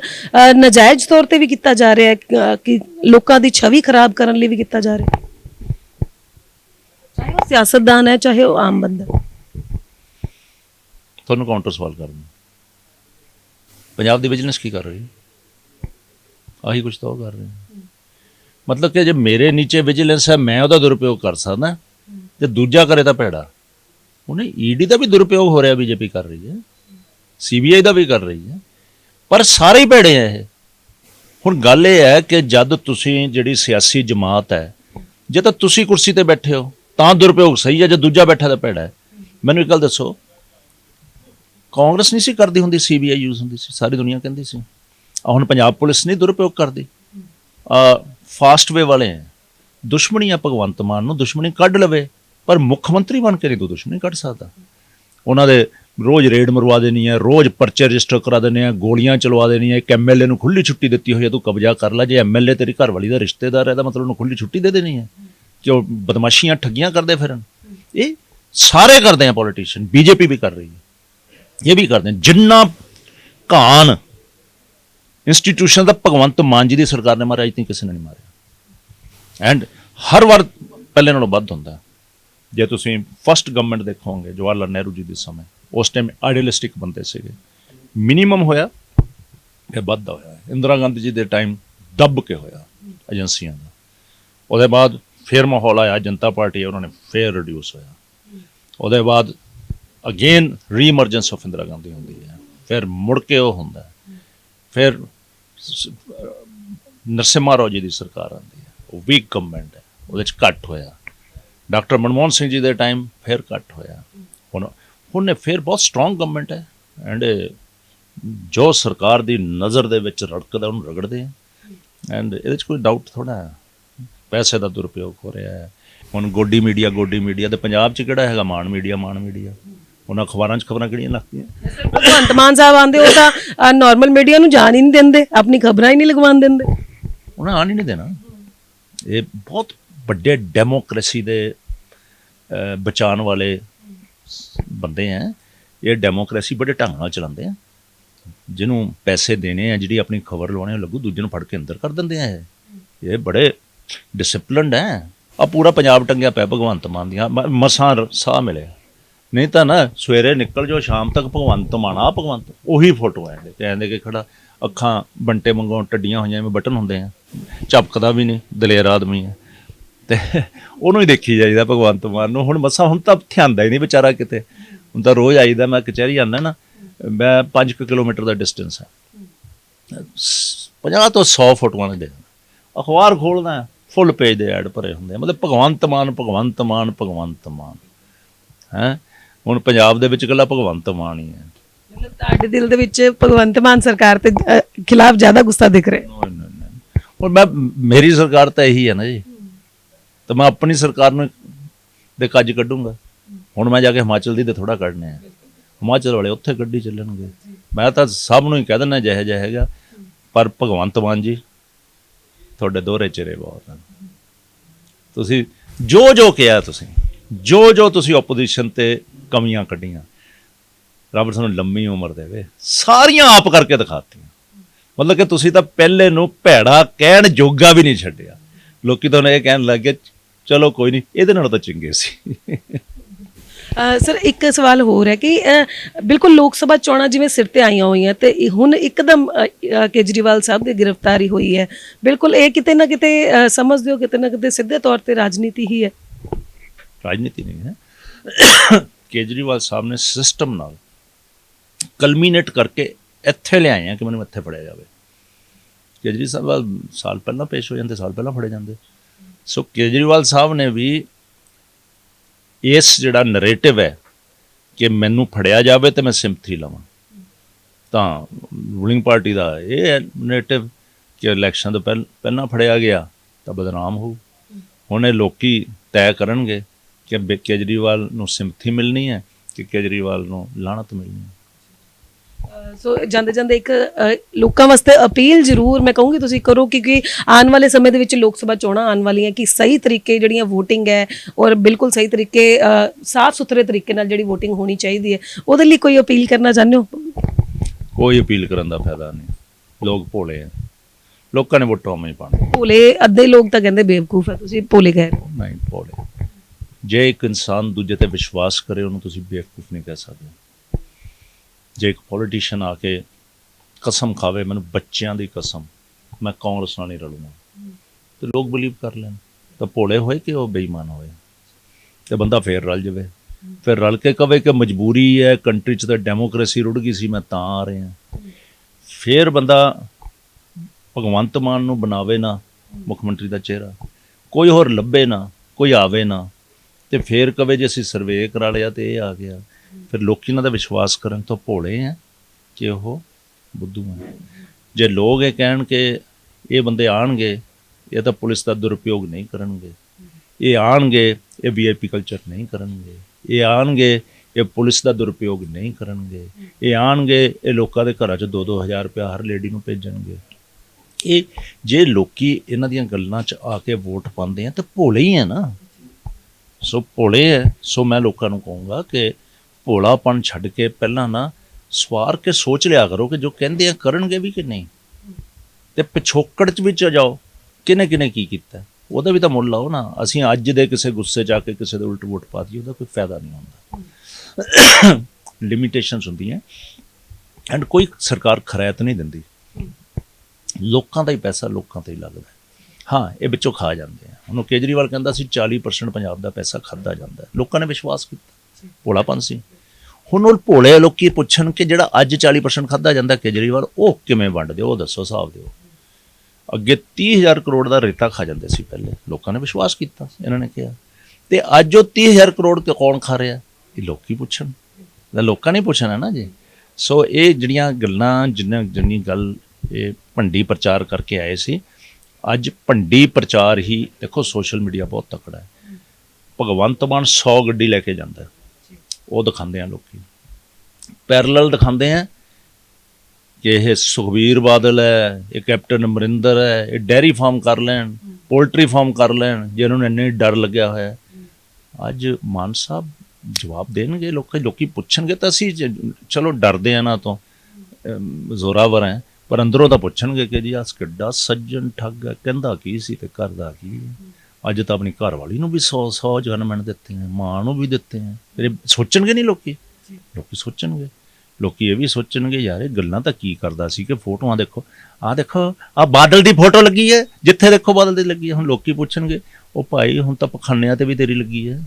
ਨਾਜਾਇਜ਼ ਤੌਰ ਤੇ ਵੀ ਕੀਤਾ ਜਾ ਰਿਹਾ ਹੈ ਕਿ ਲੋਕਾਂ ਦੀ ਛਵੀ ਖਰਾਬ ਕਰਨ ਲਈ ਵੀ ਕੀਤਾ ਜਾ ਰਿਹਾ ਹੈ? ਚਾਹੇ ਉਹ ਸਿਆਸਤਦਾਨ ਹੈ ਚਾਹੇ ਉਹ ਆਮ ਬੰਦਾ। ਤੁਹਾਨੂੰ ਕਾਊਂਟਰ ਸਵਾਲ ਕਰਨਾ ਪੰਜਾਬ ਦੀ ਵਿਜੀਲੈਂਸ ਕੀ ਕਰ ਰਹੀ ਹੈ? ਆਹੀ ਕੁਝ ਤਾਂ ਉਹ ਕਰ ਰਹੇ ਮਤਲਬ ਕਿ ਜੇ ਮੇਰੇ ਨੀਚੇ ਵਿਜੀਲੈਂਸ ਹੈ, ਮੈਂ ਉਹਦਾ ਦੁਰਉਪਯੋਗ ਕਰ ਸਕਦਾ। ਤੇ ਦੂਜਾ ਕਰੇ ਤਾਂ ਭੈੜਾ। ਉਹਨੇ ਈਡੀ ਦਾ ਵੀ ਦੁਰਉਪਯੋਗ ਹੋ ਰਿਹਾ ਬੀਜੇਪੀ ਕਰ ਰਹੀ ਹੈ। ਸੀਬੀਆਈ ਦਾ ਵੀ ਕਰ ਰਹੀ ਹੈ। ਪਰ ਸਾਰੇ ਹੀ ਭੈੜੇ ਆ ਇਹ। ਹੁਣ ਗੱਲ ਇਹ ਹੈ ਕਿ ਜਦ ਤੁਸੀਂ ਜਿਹੜੀ ਸਿਆਸੀ ਜਮਾਤ ਹੈ, ਜੇ ਤਾਂ ਤੁਸੀਂ ਕੁਰਸੀ ਤੇ ਬੈਠੇ ਹੋ, ਤਾਂ ਦੁਰਉਪਯੋਗ ਸਹੀ ਹੈ। ਜੇ ਦੂਜਾ ਬੈਠਾ ਤਾਂ ਭੈੜਾ ਹੈ। ਮੈਨੂੰ ਇੱਕ ਗੱਲ ਦੱਸੋ, ਕਾਂਗਰਸ ਨਹੀਂ ਸੀ ਕਰਦੀ ਹੁੰਦੀ ਸੀਬੀਆਈ ਯੂਜ਼ ਹੁੰਦੀ ਸੀ। ਸਾਰੀ ਦੁਨੀਆ ਕਹਿੰਦੀ ਸੀ। ਆ ਹੁਣ ਪੰਜਾਬ ਪੁਲਿਸ ਨਹੀਂ ਦੁਰਉਪਯੋਗ ਕਰਦੀ। ਆ ਫਾਸਟ ਵੇ ਵਾਲੇ ਹੈ। ਦੁਸ਼ਮਣੀ ਆ ਭਗਵੰਤ ਮਾਨ ਨੂੰ ਦੁਸ਼ਮਣੀ ਕੱਢ ਲਵੇ, ਪਰ ਮੁੱਖ ਮੰਤਰੀ ਬਣ ਕੇ ਨਹੀਂ ਤੂੰ ਦੁਸ਼ਮਣੀ ਕੱਢ ਸਕਦਾ। ਉਹਨਾਂ ਦੇ ਰੋਜ਼ ਰੇਡ ਮਰਵਾ ਦੇਣੀ ਹੈ, ਰੋਜ਼ ਪਰਚੇ ਰਜਿਸਟਰ ਕਰਾ ਦੇਣੇ ਆ, ਗੋਲੀਆਂ ਚਲਵਾ ਦੇਣੀਆਂ ਇੱਕ ਐਮਐਲਏ ਨੂੰ ਖੁੱਲੀ ਛੁੱਟੀ ਦਿੱਤੀ ਹੋਈ ਹੈ, ਤੂੰ ਕਬਜ਼ਾ ਕਰ ਲੈ, ਜੇ ਐਮਐਲਏ ਤੇਰੀ ਘਰਵਾਲੀ ਦਾ ਰਿਸ਼ਤੇਦਾਰ ਹੈ, ਤਾਂ ਮਤਲਬ ਉਹਨੂੰ ਖੁੱਲੀ ਛੁੱਟੀ ਦੇ ਦੇਣੀ ਹੈ। ਕਿ ਉਹ ਬਦਮਾਸ਼ੀਆਂ ਠੱਗੀਆਂ ਕਰਦੇ ਫਿਰਨ। ਇਹ ਸਾਰੇ ਕਰਦੇ ਆ ਪੋਲੀਟੀਸ਼ੀਅਨ ਬੀਜੇਪੀ ਵੀ ਕਰ ਰਹੀ ਹੈ। ਇਹ ਵੀ ਕਰਦੇ ਜਿੰਨਾ ਘਾਣ ਇੰਸਟੀਟਿਊਸ਼ਨ ਦਾ ਭਗਵੰਤ ਮਾਨ ਜੀ ਦੀ ਸਰਕਾਰ ਨੇ ਮਾਰਿਆ ਅੱਜ ਤੱਕ ਕਿਸੇ ਨੇ ਨਹੀਂ ਮਾਰਿਆ। ਐਂਡ ਹਰ ਵਾਰ ਪਹਿਲੇ ਨਾਲੋਂ ਵੱਧ ਹੁੰਦਾ ਜੇ ਤੁਸੀਂ ਫਸਟ ਗਵਰਨਮੈਂਟ ਦੇਖੋਗੇ ਜਵਾਹਰ ਲਾਲ ਨਹਿਰੂ ਜੀ ਦੇ ਸਮੇਂ, ਉਸ ਟਾਈਮ ਆਈਡੀਅਲਿਸਟਿਕ ਬੰਦੇ ਸੀਗੇ। ਮਿਨੀਮਮ ਹੋਇਆ ਇਹ ਵੱਧਦਾ ਹੋਇਆ। ਇੰਦਰਾ ਗਾਂਧੀ ਜੀ ਦੇ ਟਾਈਮ ਦੱਬ ਕੇ ਹੋਇਆ ਏਜੰਸੀਆਂ ਦਾ। ਉਹਦੇ ਬਾਅਦ ਫਿਰ ਮਾਹੌਲ ਆਇਆ, ਜਨਤਾ ਪਾਰਟੀ ਉਹਨਾਂ ਨੇ ਫਿਰ ਰਿਡਿਊਸ ਹੋਇਆ। ਉਹਦੇ ਬਾਅਦ again reemergence of Indira Gandhi ਹੁੰਦੀ ਹੈ। ਫਿਰ ਮੁੜ ਕੇ ਉਹ ਹੁੰਦਾ ਫਿਰ ਸ- ਅਹ ਜੀ ਦੀ ਸਰਕਾਰ ਆਉਂਦੀ ਹੈ। ਉਹ ਵੀਕ ਗਵਰਨਮੈਂਟ ਹੈ। ਉਹਦੇ ਚ ਘੱਟ ਹੋਇਆ। ਡਾਕਟਰ ਮਨਮੋਹਨ ਸਿੰਘ ਜੀ ਦੇ ਟਾਈਮ ਫਿਰ ਘੱਟ ਹੋਇਆ। ਹੁਣ ਹੁਣ ਇਹ ਫਿਰ ਬਹੁਤ ਸਟਰੋਂਗ ਗਵਰਨਮੈਂਟ ਹੈ। ਐਂਡ ਜੋ ਸਰਕਾਰ ਦੀ ਨਜ਼ਰ ਦੇ ਵਿੱਚ ਰੜਕਦਾ, ਉਹਨੂੰ ਰਗੜਦੇ ਆ। ਐਂਡ ਇਹਦੇ ਚ ਕੋਈ ਡਾਊਟ ਥੋੜਾ ਹੈ। ਪੈਸੇ ਦਾ ਦੁਰਉਪਯੋਗ ਹੋ ਰਿਹਾ ਹੈ। ਹੁਣ ਗੋਡੀ ਮੀਡੀਆ ਗੋਡੀ ਮੀਡੀਆ ਤੇ ਪੰਜਾਬ 'ਚ ਕਿਹੜਾ ਹੈਗਾ? ਮਾਨ ਮੀਡੀਆ ਮਾਨ ਮੀਡੀਆ ਉਹਨਾਂ ਅਖਬਾਰਾਂ 'ਚ ਖਬਰਾਂ ਕਿਹੜੀਆਂ ਲੱਗਦੀਆਂ ਭਗਵੰਤ ਮਾਨ ਸਾਹਿਬ ਆਂਦੇ ਉਹ ਤਾਂ ਨਾਰਮਲ ਮੀਡੀਆ ਨੂੰ ਜਾਣ ਹੀ ਨਹੀਂ ਦਿੰਦੇ ਆਪਣੀ ਖਬਰਾਂ ਹੀ ਨਹੀਂ ਲਗਵਾਉਣ ਦਿੰਦੇ। ਉਹਨਾਂ ਆਣ ਹੀ ਨਹੀਂ ਦੇਣਾ। ਇਹ ਬਹੁਤ ਵੱਡੇ ਡੈਮੋਕ੍ਰੇਸੀ ਦੇ ਬਚਾਉਣ ਵਾਲੇ ਬੰਦੇ ਆ ਇਹ ਡੈਮੋਕ੍ਰੇਸੀ ਬੜੇ ਢੰਗ ਨਾਲ ਚਲਾਉਂਦੇ ਆ ਜਿਹਨੂੰ ਪੈਸੇ ਦੇਣੇ ਆ ਜਿਹੜੀ ਆਪਣੀ ਖਬਰ ਲਵਾਉਣੀ ਲੱਗੂ ਦੂਜੇ ਨੂੰ ਫੜ ਕੇ ਅੰਦਰ ਕਰ ਦਿੰਦੇ ਆ ਇਹ ਇਹ ਬੜੇ ਡਿਸਪਲਿਨਡ ਹੈ ਆ ਪੂਰਾ ਪੰਜਾਬ ਟੰਗਿਆ ਪਿਆ ਭਗਵੰਤ ਮਾਨ ਦੀਆਂ। ਮਸਾਂ ਸਾਹ ਮਿਲਿਆ। ਨਹੀਂ ਤਾਂ ਨਾ ਸਵੇਰੇ ਨਿਕਲ ਜਾਓ, ਸ਼ਾਮ ਤੱਕ ਭਗਵੰਤ ਮਾਨ ਆ ਭਗਵੰਤ, ਉਹੀ ਫੋਟੋ ਆਂਦੇ ਕਹਿੰਦੇ ਕਿ ਖੜਾ, ਅੱਖਾਂ ਬੰਟੇ ਵਾਂਗੋਂ ਟੱਡੀਆਂ ਹੋਈਆਂ ਜਿਵੇਂ ਬਟਨ ਹੁੰਦੇ ਆ। ਝਪਕਦਾ ਵੀ ਨਹੀਂ, ਦਲੇਰ ਆਦਮੀ ਹੈ ਤੇ ਉਹਨੂੰ ਹੀ ਦੇਖੀ ਜਾਈਦਾ ਭਗਵੰਤ ਮਾਨ ਨੂੰ। ਹੁਣ ਮਸਾਂ ਹੁਣ ਤਾਂ ਧਿਆਨਦਾ ਹੀ ਨਹੀਂ ਵਿਚਾਰਾ ਕਿਤੇ। ਹੁਣ ਤਾਂ ਰੋਜ਼ ਆਈਦਾ, ਮੈਂ ਕਚਹਿਰੀ ਆਉਂਦਾ ਨਾ, ਮੈਂ 5 ਕਿਲੋਮੀਟਰ ਦਾ ਡਿਸਟੈਂਸ ਹੈ 50 ਤੋਂ 100 ਫੋਟੋਆਂ ਨੇ ਦੇਖਦਾ ਅਖਬਾਰ ਖੋਲਦਾ ਫੁੱਲ ਪੇਜ ਦੇ ਐਡ ਭਰੇ ਹੁੰਦੇ ਆ। ਮਤਲਬ ਭਗਵੰਤ ਮਾਨ ਭਗਵੰਤ ਮਾਨ ਭਗਵੰਤ ਮਾਨ। ਹੈ? ਹੁਣ ਪੰਜਾਬ ਦੇ ਵਿੱਚ ਇਕੱਲਾ ਭਗਵੰਤ ਮਾਨ ਹੀ ਹੈ। ਮਤਲਬ ਤੁਹਾਡੇ ਦਿਲ ਦੇ ਵਿੱਚ ਭਗਵੰਤ ਮਾਨ ਸਰਕਾਰ ਤੇ ਖਿਲਾਫ ਜ਼ਿਆਦਾ ਗੁੱਸਾ ਦਿਖ ਰਿਹਾ। ਹੁਣ ਮੈਂ ਮੇਰੀ ਸਰਕਾਰ ਤਾਂ ਇਹੀ ਹੈ ਨਾ ਜੀ। ਤਾਂ ਮੈਂ ਆਪਣੀ ਸਰਕਾਰ ਨੂੰ ਦੇ ਕੱਜ ਕੱਢੂੰਗਾ। ਹੁਣ ਮੈਂ ਜਾ ਕੇ ਹਿਮਾਚਲ ਦੀ ਤੇ ਥੋੜਾ ਕੱਢਨੇ ਆ। ਹਿਮਾਚਲ ਵਾਲੇ ਉੱਥੇ ਗੱਡੀ ਚੱਲਣਗੇ। ਮੈਂ ਤਾਂ ਸਭ ਨੂੰ ਹੀ ਕਹਿ ਦਿੰਦਾ ਜਿਹੇ ਜਿਹਾ ਹੈਗਾ। ਪਰ ਭਗਵੰਤ ਮਾਨ ਜੀ ਤੁਹਾਡੇ ਦੋਹਰੇ ਚਿਹਰੇ ਬਹੁਤ ਹਨ। ਤੁਸੀਂ ਜੋ ਜੋ ਕਿਹਾ ਤੁਸੀਂ ਜੋ ਜੋ ਤੁਸੀਂ ਆਪੋਜੀਸ਼ਨ ਤੇ ਕਮੀਆਂ ਕੱਢੀਆਂ। ਰੱਬ ਤੁਹਾਨੂੰ ਲੰਮੀ ਉਮਰ ਦੇਵੇ। ਸਾਰੀਆਂ ਆਪ ਕਰਕੇ ਦਿਖਾਤੀਆਂ। ਮਤਲਬ ਕਿ ਤੁਸੀਂ ਤਾਂ ਪਹਿਲੇ ਨੂੰ ਭੈੜਾ ਕਹਿਣ ਜੋਗਾ ਵੀ ਨਹੀਂ ਛੱਡਿਆ। ਲੋਕੀ ਤਾਂ ਇਹ ਕਹਿਣ ਲੱਗੇ ਚਲੋ ਕੋਈ ਨਹੀਂ ਇਹਦੇ ਨਾਲ ਤਾਂ ਚੰਗੇ ਸੀ। ਸਰ ਇੱਕ ਸਵਾਲ ਹੋਰ ਹੈ ਕਿ ਬਿਲਕੁਲ ਲੋਕ ਸਭਾ ਚੋਣਾਂ ਜਿਵੇਂ ਸਿਰ ਤੇ ਆਈਆਂ ਹੋਈਆਂ ਤੇ ਹੁਣ ਇੱਕਦਮ ਕੇਜਰੀਵਾਲ ਸਾਹਿਬ ਦੀ ਗ੍ਰਿਫਤਾਰੀ ਹੋਈ ਹੈ। ਬਿਲਕੁਲ ਇਹ ਕਿਤੇ ਨਾ ਕਿਤੇ ਸਮਝਦੇ ਹੋ ਕਿਤੇ ਨਾ ਕਿਤੇ ਸਿੱਧੇ ਤੌਰ ਤੇ ਰਾਜਨੀਤੀ ਹੀ ਹੈ। ਰਾਜਨੀਤੀ ਨਹੀਂ ਹੈ। ਕੇਜਰੀਵਾਲ ਸਾਹਿਬ ਨੇ ਸਿਸਟਮ ਨਾਲ ਕਲਮੀਨੇਟ ਕਰਕੇ ਇੱਥੇ ਲਿਆਏ ਆ ਕਿ ਮੈਨੂੰ ਇੱਥੇ ਫੜਿਆ ਜਾਵੇ। ਕੇਜਰੀ ਸਾਹਿਬ ਸਾਲ ਪਹਿਲਾਂ ਪੇਸ਼ ਹੋ ਜਾਂਦੇ, ਸਾਲ ਪਹਿਲਾਂ ਫੜੇ ਜਾਂਦੇ। ਸੋ ਕੇਜਰੀਵਾਲ ਸਾਹਿਬ ਨੇ ਵੀ ਇਸ ਜਿਹੜਾ ਨਰੇਟਿਵ ਹੈ ਕਿ ਮੈਨੂੰ ਫੜਿਆ ਜਾਵੇ ਤੇ ਮੈਂ ਸਿੰਪਥੀ ਲਵਾਂ। ਤਾਂ ਰੂਲਿੰਗ ਪਾਰਟੀ ਦਾ ਇਹ ਨਰੇਟਿਵ ਕਿ ਇਲੈਕਸ਼ਨ ਤੋਂ ਪਹਿਲ, ਪਹਿਲਾਂ ਫੜਿਆ ਗਿਆ ਤਾਂ ਬਦਨਾਮ ਹੋਊ। ਹੁਣ ਇਹ ਲੋਕੀ ਤੈਅ ਕਰਨਗੇ ਕਿ ਕੇਜਰੀਵਾਲ ਨੂੰ ਸਿੰਪਥੀ ਮਿਲਣੀ ਹੈ ਕਿ ਕੇਜਰੀਵਾਲ ਨੂੰ ਲਾਹਨਤ ਮਿਲਣੀ ਹੈ? ਸੋ ਜਾਂਦੇ ਜਾਂਦੇ ਇੱਕ ਲੋਕਾਂ ਵਾਸਤੇ ਅਪੀਲ ਜ਼ਰੂਰ ਮੈਂ ਕਹੂੰਗੀ ਤੁਸੀਂ ਕਰੋ ਕਿਉਂਕਿ ਆਉਣ ਵਾਲੇ ਸਮੇਂ ਦੇ ਵਿੱਚ ਲੋਕ ਸਭਾ ਚੋਣਾਂ ਆਉਣ ਵਾਲੀਆਂ ਕਿ ਸਹੀ ਤਰੀਕੇ ਜਿਹੜੀਆਂ VOTING ਹੈ ਔਰ ਬਿਲਕੁਲ ਸਹੀ ਤਰੀਕੇ ਸਾਫ਼ ਸੁਥਰੇ ਤਰੀਕੇ ਨਾਲ ਜਿਹੜੀ VOTING ਹੋਣੀ ਚਾਹੀਦੀ ਹੈ ਉਹਦੇ ਲਈ ਕੋਈ ਅਪੀਲ ਕਰਨਾ ਚਾਹੁੰਦੇ ਹੋ? ਕੋਈ ਅਪੀਲ ਕਰਨ ਦਾ ਫਾਇਦਾ ਨਹੀਂ। ਲੋਕ ਭੋਲੇ ਆ। ਲੋਕਾਂ ਨੇ ਵੋਟਾਂ ਮੈਂ ਪਾਣੀ ਭੋਲੇ ਅੱਧੇ ਲੋਕ ਤਾਂ ਕਹਿੰਦੇ ਬੇਵਕੂਫ ਹੈ ਤੁਸੀਂ ਭੋਲੇ ਕਹਿ ਰਹੇ ਹੋ। ਨਹੀਂ ਭੋਲੇ। ਜੇ ਇੱਕ ਇਨਸਾਨ ਦੂਜੇ ਤੇ ਵਿਸ਼ਵਾਸ ਕਰੇ, ਉਹਨੂੰ ਤੁਸੀਂ ਬੇਵਕੂਫ ਨਹੀਂ ਕਹਿ ਸਕਦੇ। ਜੇ ਇੱਕ ਪੋਲੀਟੀਸ਼ੀਅਨ ਆ ਕੇ ਕਸਮ ਖਾਵੇ, ਮੈਨੂੰ ਬੱਚਿਆਂ ਦੀ ਕਸਮ, ਮੈਂ ਕਾਂਗਰਸ ਨਾਲ ਨਹੀਂ ਰਲੂੰਗਾ। ਤੇ ਲੋਕ ਬਲੀਵ ਕਰ ਲੈਣ। ਤਾਂ ਭੋਲੇ ਹੋਏ ਕਿ ਉਹ ਬੇਈਮਾਨ ਹੋਏ? ਤੇ ਬੰਦਾ ਫੇਰ ਰਲ ਜਾਵੇ। ਫਿਰ ਰਲ ਕੇ ਕਵੇ ਕਿ ਮਜਬੂਰੀ ਹੈ ਕੰਟਰੀ 'ਚ ਤਾਂ ਡੈਮੋਕ੍ਰੇਸੀ ਰੁੜ ਗਈ ਸੀ, ਮੈਂ ਤਾਂ ਆ ਰਿਹਾ। ਫੇਰ ਬੰਦਾ ਭਗਵੰਤ ਮਾਨ ਨੂੰ ਬਣਾਵੇ ਨਾ, ਮੁੱਖ ਮੰਤਰੀ ਦਾ ਚਿਹਰਾ। ਕੋਈ ਹੋਰ ਲੱਭੇ ਨਾ, ਕੋਈ ਆਵੇ ਨਾ। ਤੇ ਫੇਰ ਕਵੇ ਜੇ ਅਸੀਂ ਸਰਵੇ ਕਰਾ ਲਿਆ ਤੇ ਇਹ ਆ ਗਿਆ। ਫਿਰ ਲੋਕੀ ਇਹਨਾਂ ਦਾ ਵਿਸ਼ਵਾਸ ਕਰਨ ਤੋਂ ਭੋਲੇ ਆ ਕਿ ਉਹ ਬੁੱਧੂ ਹੈ ਜੇ ਲੋਕ ਇਹ ਕਹਿਣ ਕਿ ਇਹ ਬੰਦੇ ਆਣਗੇ, ਇਹ ਤਾਂ ਪੁਲਿਸ ਦਾ ਦੁਰਉਪਯੋਗ ਨਹੀਂ ਕਰਨਗੇ। ਇਹ ਆਣਗੇ, ਇਹ ਵੀਆਈਪੀ ਕਲਚਰ ਨਹੀਂ ਕਰਨਗੇ। ਇਹ ਆਣਗੇ, ਇਹ ਪੁਲਿਸ ਦਾ ਦੁਰਉਪਯੋਗ ਨਹੀਂ ਕਰਨਗੇ। ਇਹ ਆਣਗੇ, ਇਹ ਲੋਕਾਂ ਦੇ ਘਰਾਂ 'ਚ 2-2000 ਰੁਪਇਆ ਹਰ ਲੇਡੀ ਨੂੰ ਭੇਜਣਗੇ। ਇਹ ਜੇ ਲੋਕੀ ਇਹਨਾਂ ਦੀਆਂ ਗੱਲਾਂ 'ਚ ਆ ਕੇ ਵੋਟ ਪਾਉਂਦੇ ਆ ਤਾਂ ਭੋਲੇ ਹੀ ਆ ਨਾ। ਸੋ ਭੋਲੇ ਹੈ ਸੋ ਮੈਂ ਲੋਕਾਂ ਨੂੰ ਕਹੂੰਗਾ ਕਿ ਭੋਲਾਪਨ ਛੱਡ ਕੇ ਪਹਿਲਾਂ ਨਾ ਸਵਾਰ ਕੇ ਸੋਚ ਲਿਆ ਕਰੋ ਕਿ ਜੋ ਕਹਿੰਦੇ ਆ ਕਰਨਗੇ ਵੀ ਕਿ ਨਹੀਂ। ਤੇ ਪਿਛੋਕੜ 'ਚ ਵਿੱਚ ਜਾਓ। ਕਿਨੇ ਕਿਨੇ ਕੀ ਕੀਤਾ? ਉਹਦਾ ਵੀ ਤਾਂ ਮੁੱਲ ਲਾਓ ਨਾ। ਅਸੀਂ ਅੱਜ ਦੇ ਕਿਸੇ ਗੁੱਸੇ 'ਚ ਆ ਕੇ ਕਿਸੇ ਦੇ ਉਲਟ ਵੋਟ ਪਾ ਦਈਏ, ਉਹਦਾ ਕੋਈ ਫਾਇਦਾ ਨਹੀਂ ਹੁੰਦਾ। ਲਿਮਿਟੇਸ਼ਨਸ ਹੁੰਦੀਆਂ। ਐਂਡ ਕੋਈ ਸਰਕਾਰ ਖਰਾਇਤ ਨਹੀਂ ਦਿੰਦੀ। ਲੋਕਾਂ ਦਾ ਹੀ ਪੈਸਾ ਲੋਕਾਂ ਤੇ ਹੀ ਲੱਗਦਾ। ਹਾਂ, ਇਹ ਵਿੱਚੋਂ ਖਾ ਜਾਂਦੇ ਆ। ਉਹਨੂੰ ਕੇਜਰੀਵਾਲ ਕਹਿੰਦਾ ਸੀ 40% ਪੰਜਾਬ ਦਾ ਪੈਸਾ ਖਾਦਾ ਜਾਂਦਾ ਲੋਕਾਂ ਨੇ ਵਿਸ਼ਵਾਸ ਕੀਤਾ। ਭੋਲਾਪਨ ਸੀ। ਹੁਣ ਉਹ ਭੋਲੇ ਲੋਕੀ ਪੁੱਛਣ ਕਿ ਜਿਹੜਾ ਅੱਜ 40% ਖਾਦਾ ਜਾਂਦਾ ਕੇਜਰੀਵਾਲ, ਉਹ ਕਿਵੇਂ ਵੰਡਦੇ ਹੋ? ਉਹ ਦੱਸੋ, ਹਿਸਾਬ ਦਿਓ। ਅੱਗੇ 30000 ਕਰੋੜ ਦਾ ਰੇਤਾ ਖਾ ਜਾਂਦੇ ਸੀ ਪਹਿਲੇ। ਲੋਕਾਂ ਨੇ ਵਿਸ਼ਵਾਸ ਕੀਤਾ, ਇਹਨਾਂ ਨੇ ਕਿਹਾ। ਤੇ ਅੱਜ ਉਹ 30000 ਕਰੋੜ ਤੇ ਕੌਣ ਖਾ ਰਿਹਾ? ਇਹ ਲੋਕੀ ਪੁੱਛਣ। ਤਾਂ ਲੋਕਾਂ ਨੇ ਪੁੱਛਣਾ ਨਾ ਜੀ। ਸੋ ਇਹ ਜਿਹੜੀਆਂ ਗੱਲਾਂ, ਜਿੰਨਾ ਜਿੰਨੀ ਗੱਲ ਇਹ ਭੰਡੀ ਪ੍ਰਚਾਰ ਕਰਕੇ ਆਏ ਸੀ ਅੱਜ ਭੰਡੀ ਪ੍ਰਚਾਰ ਹੀ ਦੇਖੋ ਸੋਸ਼ਲ ਮੀਡੀਆ ਬਹੁਤ ਤਕੜਾ ਹੈ। ਭਗਵੰਤ ਮਾਨ 100 ਗੱਡੀ ਲੈ ਕੇ ਜਾਂਦਾ ਉਹ ਦਿਖਾਉਂਦੇ ਆ ਲੋਕੀ। ਪੈਰਲਲ ਦਿਖਾਉਂਦੇ ਆ ਕਿ ਇਹ ਸੁਖਬੀਰ ਬਾਦਲ ਹੈ, ਇਹ ਕੈਪਟਨ ਅਮਰਿੰਦਰ ਹੈ, ਇਹ ਡੈਰੀ ਫਾਰਮ ਕਰ ਲੈਣ, ਪੋਲਟਰੀ ਫਾਰਮ ਕਰ ਲੈਣ, ਜਿਹਨਾਂ ਨੂੰ ਇੰਨੇ ਡਰ ਲੱਗਿਆ ਹੋਇਆ ਅੱਜ ਮਾਨ ਸਾਹਿਬ ਜਵਾਬ ਦੇਣਗੇ ਲੋਕੀ ਲੋਕੀ ਪੁੱਛਣਗੇ ਤਾਂ ਅਸੀਂ ਚਲੋ ਡਰਦੇ ਆ ਨਾ ਤੋਂ। ਜ਼ੋਰਾਵਰ ਹੈ। ਪਰ ਅੰਦਰੋਂ ਤਾਂ ਪੁੱਛਣਗੇ ਕਿ ਜੀ ਆਹ ਕਿੱਡਾ ਸੱਜਣ ਠੱਗ ਹੈ ਕਹਿੰਦਾ ਕੀ ਸੀ ਤੇ ਕਰਦਾ ਕੀ? ਅੱਜ ਤਾਂ ਆਪਣੀ ਘਰ ਵਾਲੀ ਨੂੰ ਵੀ 100 100 ਜਨਮਨ ਦਿੱਤੇ ਹੈ ਮਾਂ ਨੂੰ ਵੀ ਦਿੱਤੇ ਫਿਰ ਇਹ ਸੋਚਣਗੇ ਨਹੀਂ ਲੋਕੀ? ਲੋਕੀ ਸੋਚਣਗੇ। ਲੋਕੀ ਇਹ ਵੀ ਸੋਚਣਗੇ ਯਾਰ ਇਹ ਗੱਲਾਂ ਤਾਂ ਕੀ ਕਰਦਾ ਸੀ ਕਿ ਫੋਟੋਆਂ ਦੇਖੋ। ਆਹ ਦੇਖੋ ਆਹ ਬਾਦਲ ਦੀ ਫੋਟੋ ਲੱਗੀ ਹੈ ਜਿੱਥੇ ਦੇਖੋ ਬਾਦਲ ਦੀ ਲੱਗੀ ਹੈ। ਹੁਣ ਲੋਕੀ ਪੁੱਛਣਗੇ ਉਹ ਭਾਈ ਹੁਣ ਤਾਂ ਪਖਾਨਿਆਂ ਤੇ ਵੀ ਤੇਰੀ ਲੱਗੀ ਹੈ।